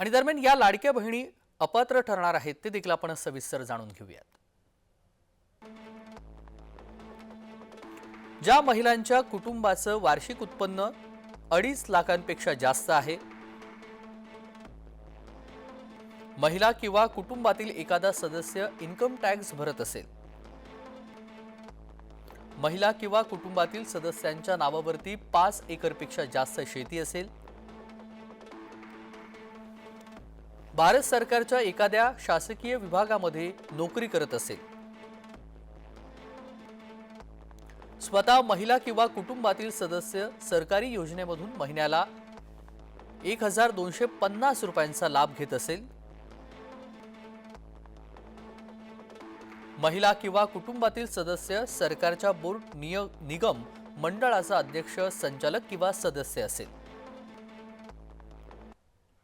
आणि दरम्यान या लाडक्या बहिणी अपात्र ठरणार आहेत ते देखील आपण सविस्तर जाणून घेऊयात. ज्या महिलांच्या कुटुंबाचं वार्षिक उत्पन्न अडीच लाखांपेक्षा जास्त आहे महिला किंवा कुटुंबातील एखादा सदस्य इन्कम टॅक्स भरत असेल महिला किंवा कुटुंबातील सदस्यांच्या नावावरती पाच एकरपेक्षा जास्त शेती असेल भारत सरकारच्या एखाद्या शासकीय विभागामध्ये नोकरी करत असेल स्वतः महिला किंवा कुटुंबातील सदस्य सरकारी योजनेमधून महिन्याला एक हजार दोनशे पन्नास रुपयांचा लाभ घेत असेल. महिला किंवा कुटुंबातील सदस्य सरकारच्या बोर्ड निय निगम मंडळाचा अध्यक्ष संचालक किंवा सदस्य असेल.